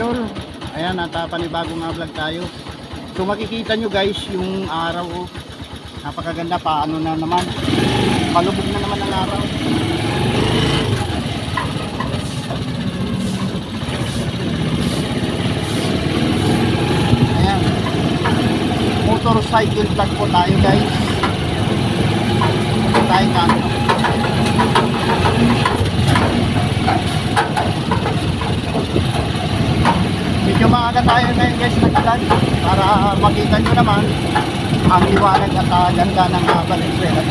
idol. Ayan, at uh, panibagong nga vlog tayo. So makikita nyo guys yung araw. oh. Napakaganda pa. Ano na naman. Palubog na naman ang araw. Ayan. Motorcycle vlog po tayo guys. Tayo kano. Maaga tayo ngayon guys nagdaan para makita nyo naman ang liwanag at uh, ganda ng uh, Valenzuela.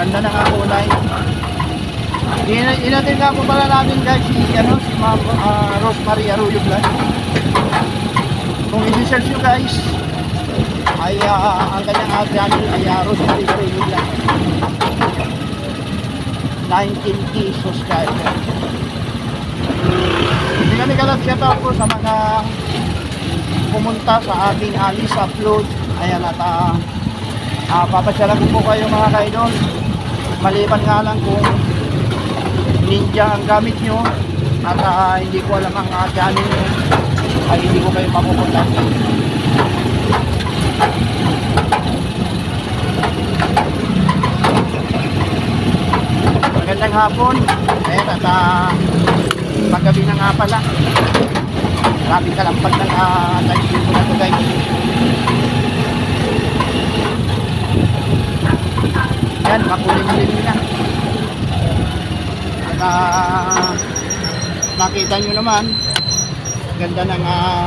Ganda ng uh, kulay. In- Inatin nga po pala namin guys si, ano, si Ma'am uh, Rosemary Arroyo Blas. Kung i-search nyo guys, ay ah, uh, channel ay uh, Rosemary Arroyo Blas. 19k subscriber. Hindi kami kalat out po sa mga pumunta sa ating alis upload. Ayan at uh, uh, papasyalan ko po kayo mga kaidol. Maliban nga lang kung ninja ang gamit nyo at ah, hindi ko alam ang uh, channel nyo ay hindi ko kayo mapupunta. Magandang hapon. Ayan at uh, paggabi na nga pala. Grabe kalampag ng uh, live view ko na to guys. Yan, makulim-lim na. At ah, nakita nyo naman, ganda ng uh,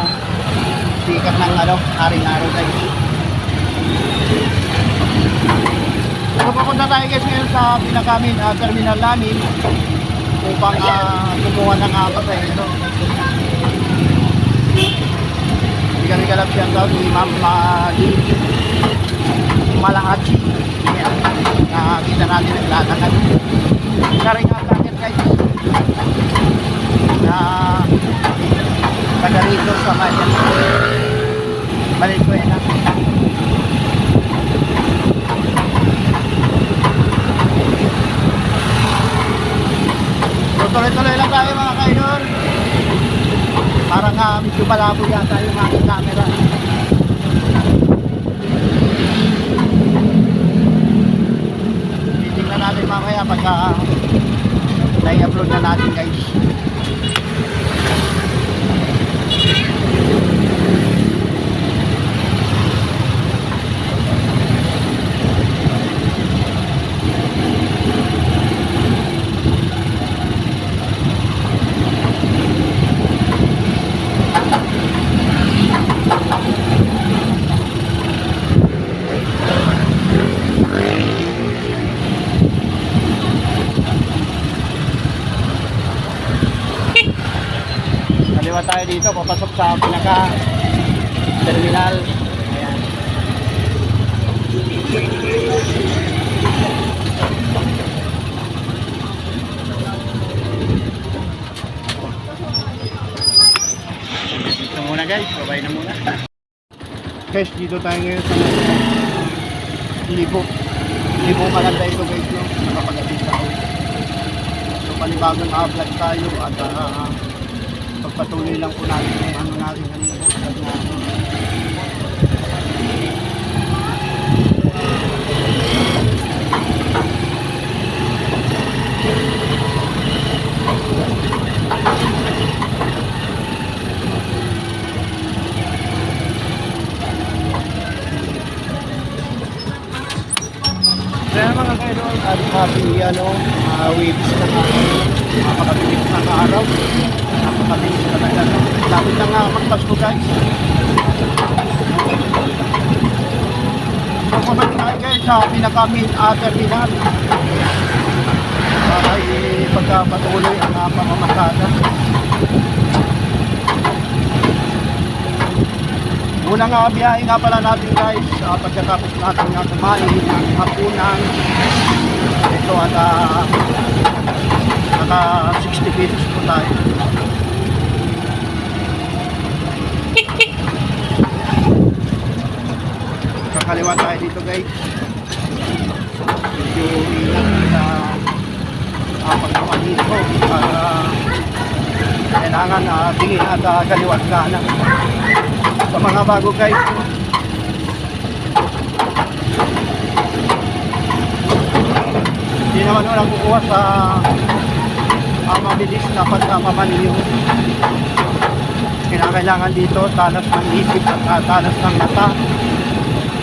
sikat ng ano, haring araw guys. So pupunta tayo guys ngayon sa pinakamin uh, terminal namin upang uh, kumuha ng uh, pasahero. Kalap siya daw ni Ma'am uh, Malahachi. Yan. Nakakita natin ang ng ano. Karing ang target guys. Na taga rito sa Mayan. Valenzuela. Tuloy-tuloy lang tayo mga kaidol. Parang uh, medyo malabo yata yung aking camera. titingnan natin mamaya pagka na-upload na natin guys Kaliwa tayo dito, papasok sa pinaka terminal. Ayan. Ito muna guys, babay na muna. Guys, dito tayo ngayon sa Libo. Libo maganda ito guys, no? Nakapagating tao. So, panibagong vlog tayo at ah, pagpatuloy lang po natin yung ano natin kanina po na. Kaya mga kaidol, at happy ano, uh, waves na tayo. Napakabilis na araw. Napakabilis talaga. Lapit na nga magpasko guys. So, pabalik tayo guys sa pinaka-main uh, terminal para ipagpatuloy ang uh, pamamasada. Unang uh, biyahe nga pala natin guys, uh, pagkatapos natin nga kumain ng hapunan, ito at uh, naka 60 pesos po tayo. Kakaliwa tayo dito guys. Medyo ingat sa uh, paggawa dito para kailangan uh, tingin at uh, kaliwat kanan sa mga bago guys. Hindi naman walang kukuha sa ang mabilis na pagkamamaniyo. Kinakailangan dito talas ng isip at uh, talas ng mata,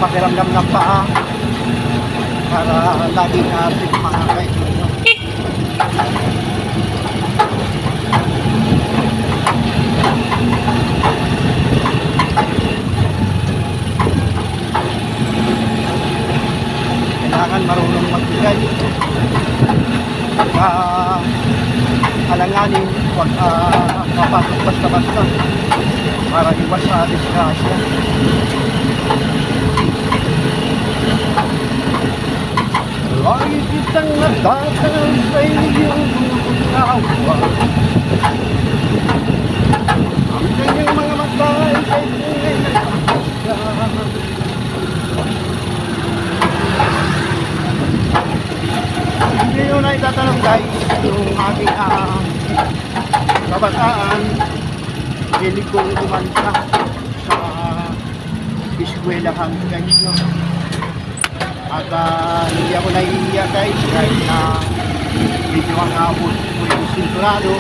pakiramdam ng paa para laging ating mga kaibigan. kailangan marunong magbigay uh, alanganin huwag uh, mapasok basta-basta para iwas sa disgrasya Lagi kitang natatang sa iyong awa Ang kanyang mga mata ay kay tunay na Hindi nyo na itatanong guys yung aking uh, kabataan hilig kong kumanta sa eskwelahan guys no? At uh, hindi ako nahihiya guys kahit na medyo ang abot ko yung sinturado.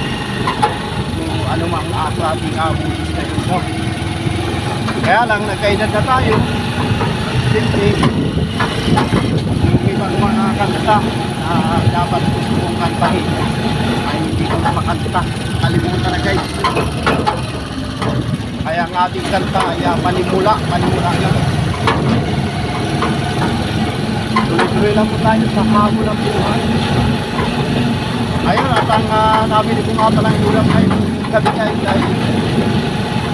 Kung ano mang aso ating abot sa yun no? kaya lang nagkaedad na tayo. Siyempre yung ibang mga kanta na dapat gusto kong kantahin ay hindi ko na makanta. Kalimutan na guys. Kaya ang ating kanta ay ah, panimula panimula lang tuloy-tuloy lang po tayo sa hamon ng buhay. Ayun at ang uh, nabili ko nga palang ulam ngayon gabi guys. Ay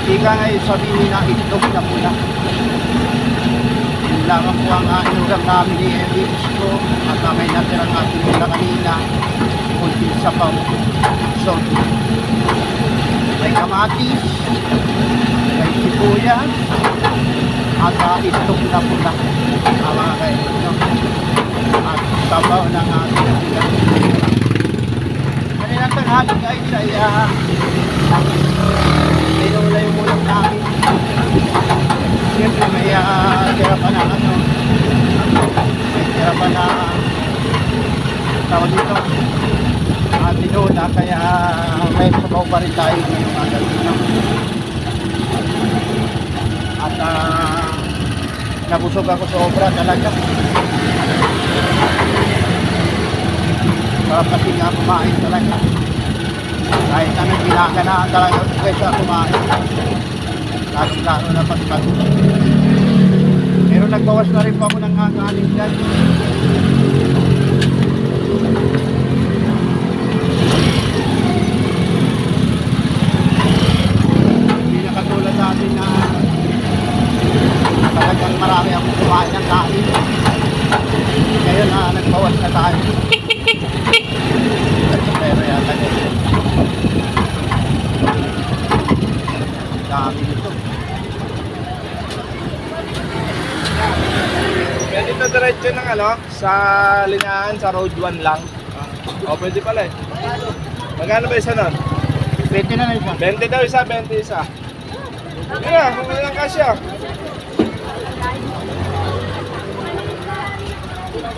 ika ngayon sabihin na itlog na pula yun lamang po ang uh, inulam namin ni Eddie Isko at uh, may natirang ating mula kanina. Kunting sapaw so may kamatis may sibuyas at uh, itlog na pula uh, mga kaibigan at sabaw ng ating ulam kanilang tanghali guys ay uh, inula yung ulam namin Siyempre may uh, tira pa na ano. May tira pa na tawag dito. Uh, tinola kaya may sabaw pa rin tayo. Ngayong mga dito at uh, nabusog ako sobra talaga. Sarap kasi nga kumain talaga. Kahit anong ginaganaan talaga kaysa kumain. Lalong lalo na pagpag pero nagbawas na rin pa ako ng kakanin dyan. Hindi na katulad natin na talagang marami akong kumain ng kain ngayon na nagbawas na tayo pero yata ganyan dami nito na diretso ng ano, sa linyahan, sa road 1 lang. O, pwede pala eh. Magkano ba isa nun? pwede na na isa 20 daw isa, 20 isa. Yeah, kung lang kasya.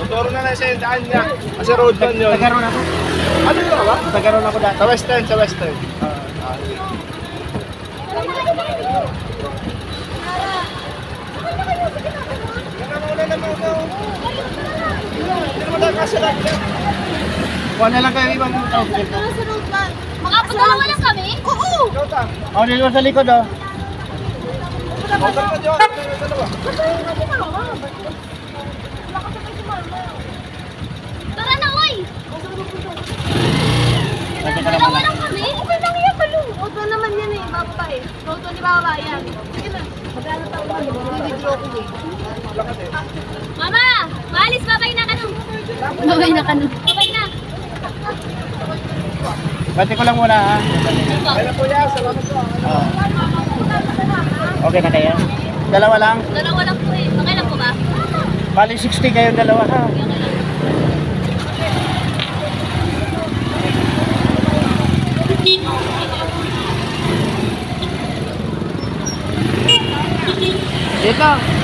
Motor na na siya yung daan niya. Kasi road 1 yun. Tagaroon ako Ano yun ba? Tagaroon ako dati Sa western, sa western. Lang. Kuha na lang kayo ibang tao. Makapagdalawa lang kami? Oo! Oh, dito sa likod oh. Dalawa. Ka lang Dalawa lang kami? Okay lang yan, Balu. Auto naman yan eh, baba eh. Auto ni Baba yan. Sige na. Magkano tayo mo? Bibidyo ko eh. Mama! Maalis, babay na ka nung. Babay na ka nung. Babay na. Pwede ko lang muna ha. Kaya kuya, salamat po. Oo. Okay na kayo? Dalawa lang? Dalawa lang po eh. Okay lang po ba? Bali 60 kayo dalawa ha. Okay lang.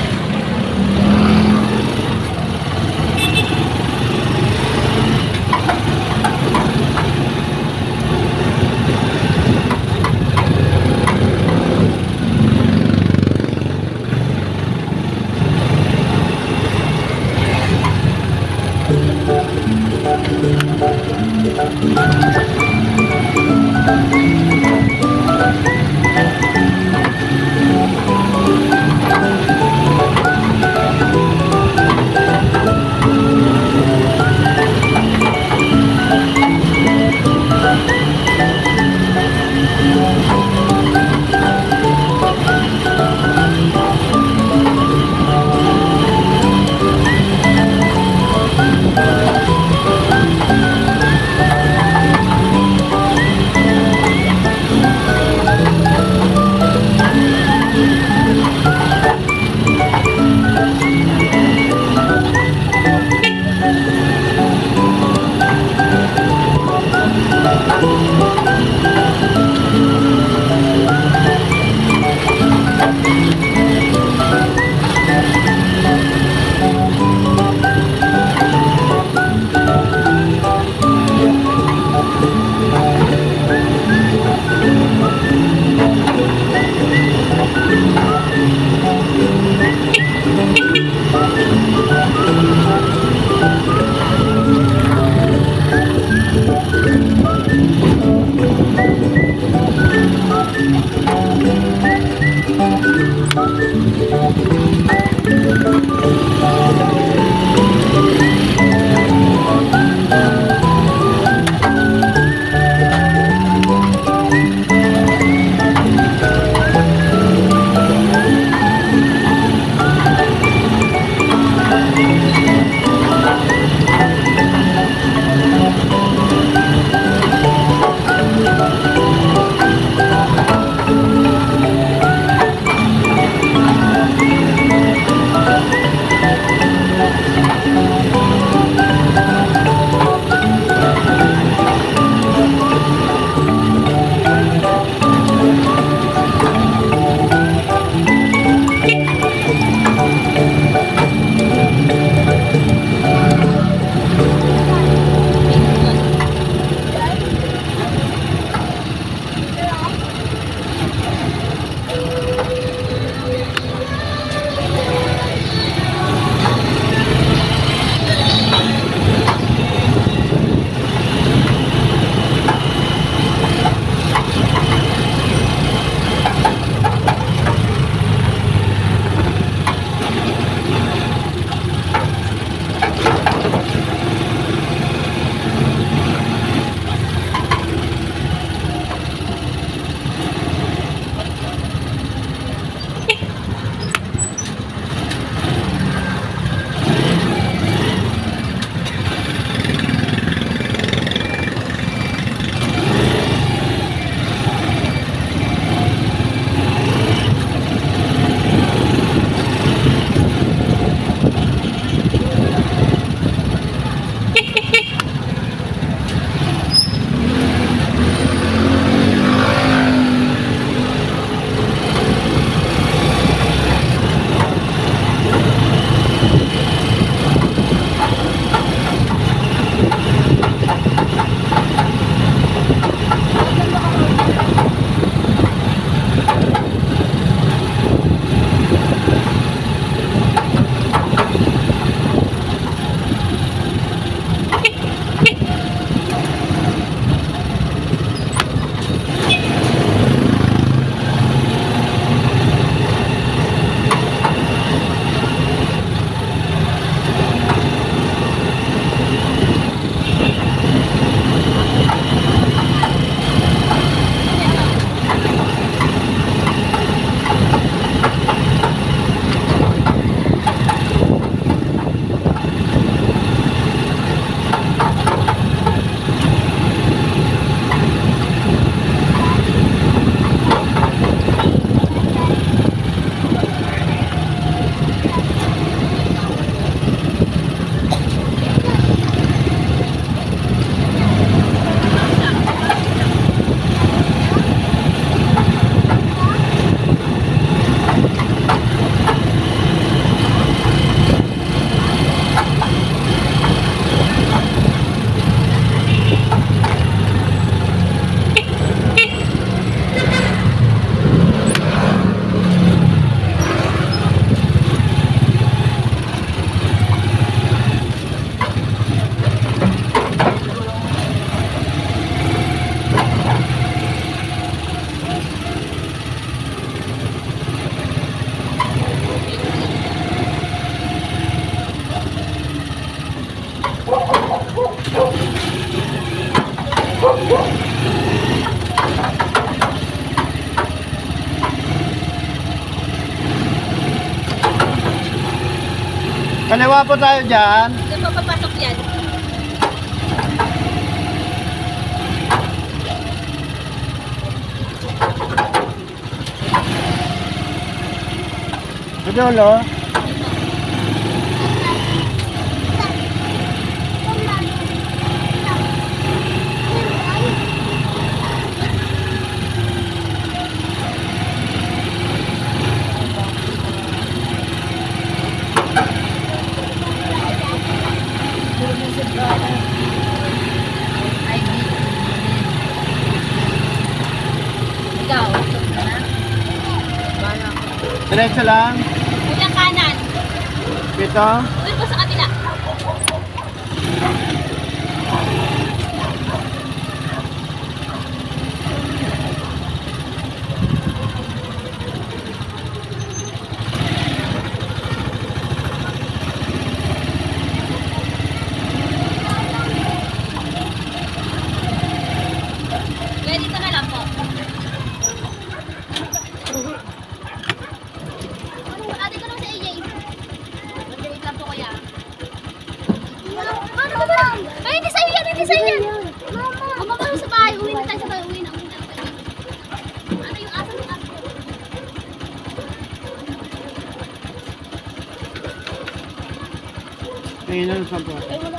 Dito. Kaliwa po tayo dyan. Doon po papasok yan. Dulo. Ikaw. Diretso lang. Kuya kanan. Pito. Doon po sa kabila. Kuya, dito na lang po. Ano, ate ka lang sa AJ. Wait lang po kuya. Ano ba ba? Ay, hindi sa'yo yan, hindi sa'yo yan. Mama. Mama ka sa bahay, uwi na tayo sa bahay, uwi na, uwi na. Ano yung aso ng aso? Ayun na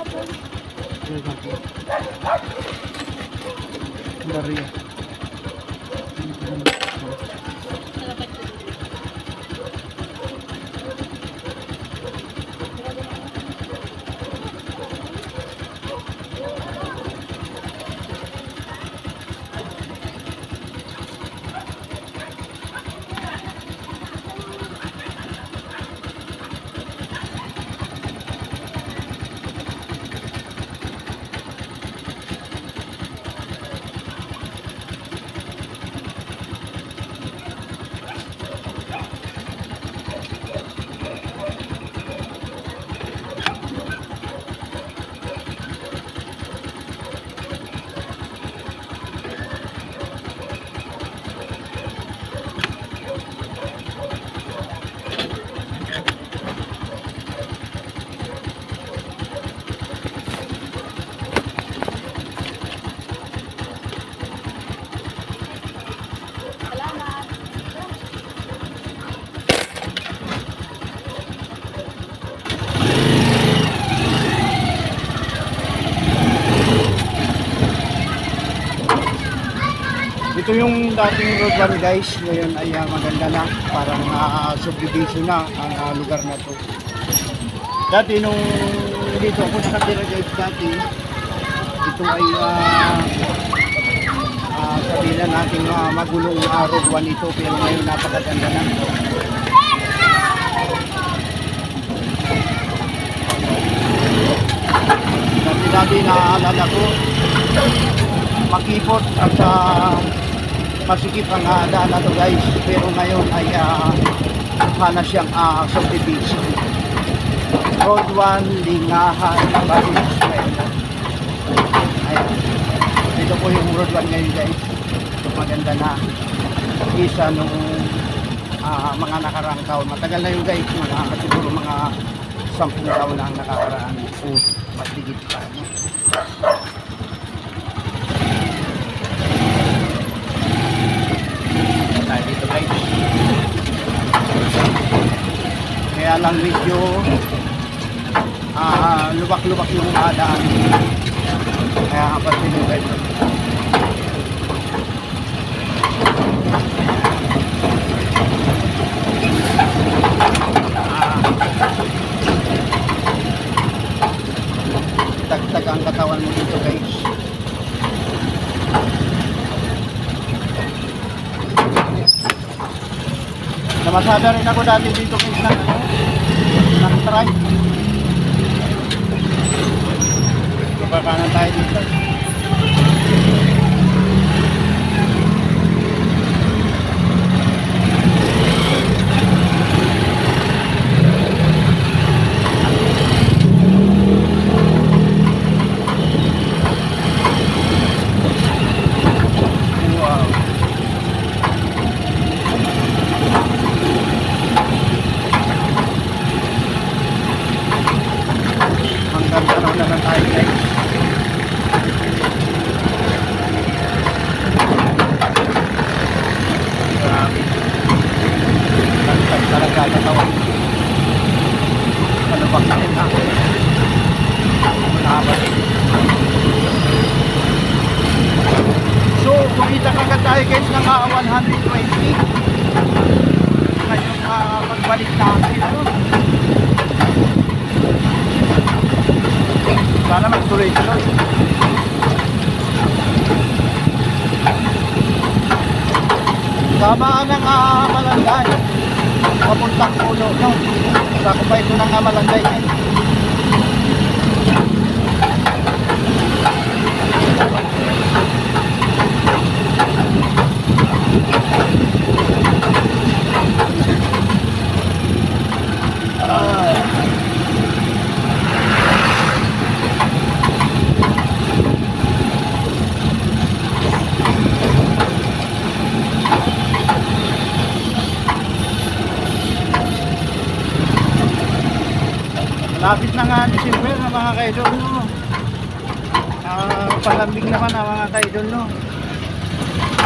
Ito yung dating road one guys. Ngayon ay ah, maganda na. Parang na-subdivision na ang ah, lugar na to. Dati nung dito ako nakatira guys dati, ito ay uh, uh, sabihin na natin uh, magulong uh, road one ito pero ngayon napakaganda na. Dati dati naaalala ko, makipot at uh, masikip ang uh, daan na to guys. Pero ngayon ay uh, hana siyang uh, subdivision. Road 1 lingahan Baris ayan. Ito po yung road 1 ngayon guys. Maganda na. Isa nung ah, mga nakarang taon. Matagal na yun guys. Mga siguro mga 10 taon na ang nakakaraan. O mas higit pa tayo dito guys. Kaya lang medyo ah lubak-lubak yung daan kaya kapasin nyo guys tagtag ang katawan mo dito guys Namasada rin ako dati dito guys ng ano, ng try. Kapakanan tayo dito. Wow. Kumita agad tayo guys ng ah, 120. Ngayon, ah, pagbalik natin, ano? Sana magtuloy-tuloy. Tamaan ng uh, malangay. Papuntang pulo, no? Sako pa ito ng ah, malangay eh. Malapit na nga December na mga kaidol, no? Ah, palambing naman na mga kaidol, no?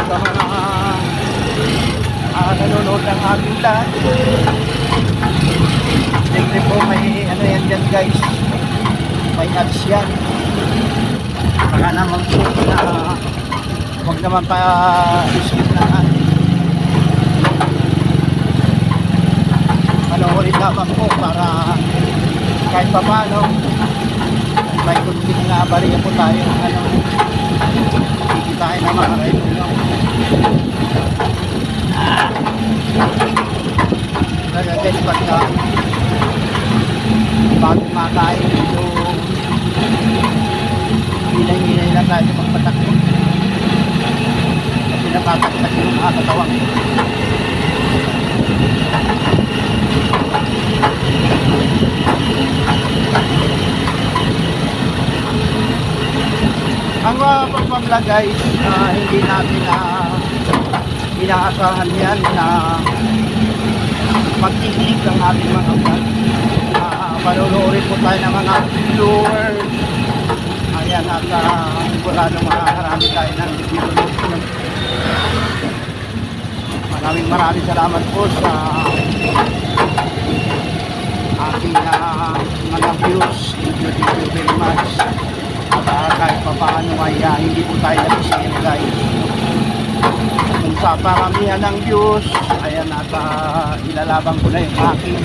Sa mga ah, nanonood ng ating lahat. Siyempre po may ano yan dyan guys. May nuts yan. Baka naman po na huwag naman pa skip na panoorin lamang po para kahit pa paano may kunting nga bariya po tayo ano. Kikitain na mga kaibigan talaga guys pagka bago makain ito hinay-hinay lang tayo magpatakbo kasi natataktak yung mga katawan Ang uh, pagpapla guys, ah, hindi natin na inaasahan yan na magtitig ang ating mga vlog. Uh, Manunurin po tayo ng mga viewers. Ayan, at uh, sigurado makakarami tayo ng video. Maraming maraming salamat po sa ating ah, mga views. Thank you, thank you very much. Ah, kahit pa paano ay ah, hindi po tayo napisingin guys. Kung sa paramihan ng views, ayan at ah, ilalabang ko na yung akin.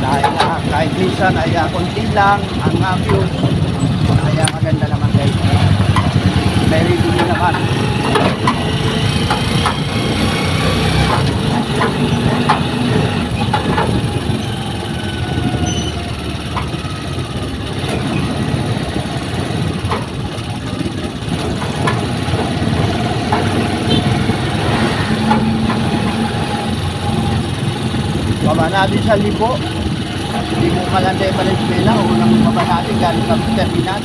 Dahil ah, kahit minsan ay ah, konti lang ang ah, views. Ay ah, maganda naman guys. Very good naman. Baba natin sa libo. Hindi mo malanday Valenzuela. Unang baba natin galing sa terminal.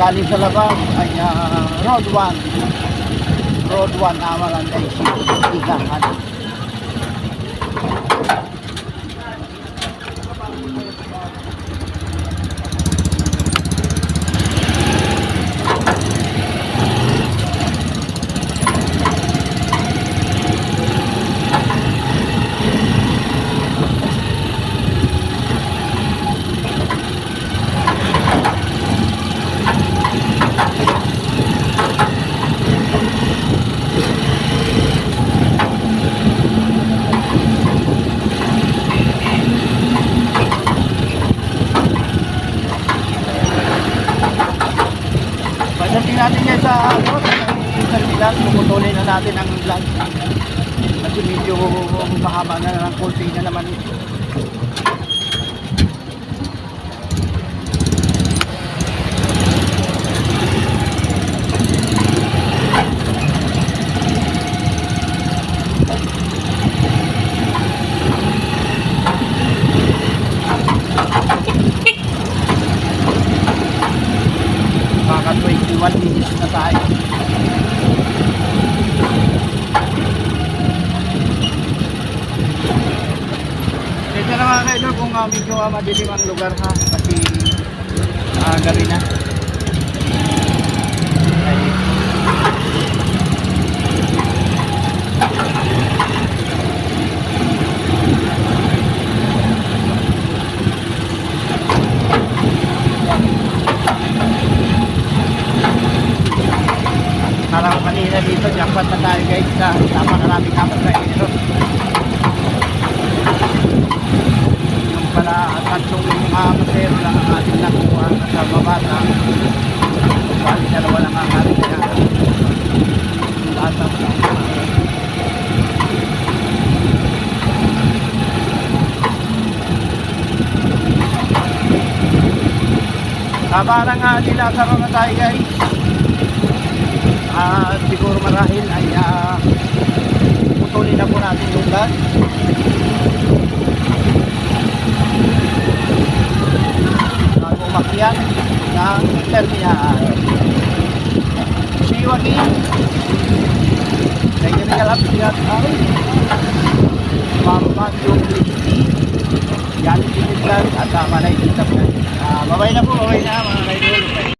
Galing sa labas ay ah, Road 1. Road 1 na malanday. Higangan. Pagdating natin yan sa ano, sa terminal, puputulin na natin ang vlog. Kasi medyo ng konti na naman. Uh, madilim ang lugar ha kasi uh, gabi na. Parang dito, jackpot guys sa napakaraming pasero lang ang ating nakuha sa babata. Bali dalawa lang ang ating pa lang. Tama na nga nila sa mga tayo guys. Ah, siguro marahil ay ah, putulin na po natin yung gas. Umakyat ng terminal. See you again. Technical update ay Mama yung Yan, Tinitlan at uh, Manay Tinitlan. Ah, babay na po, babay na mga kaidol.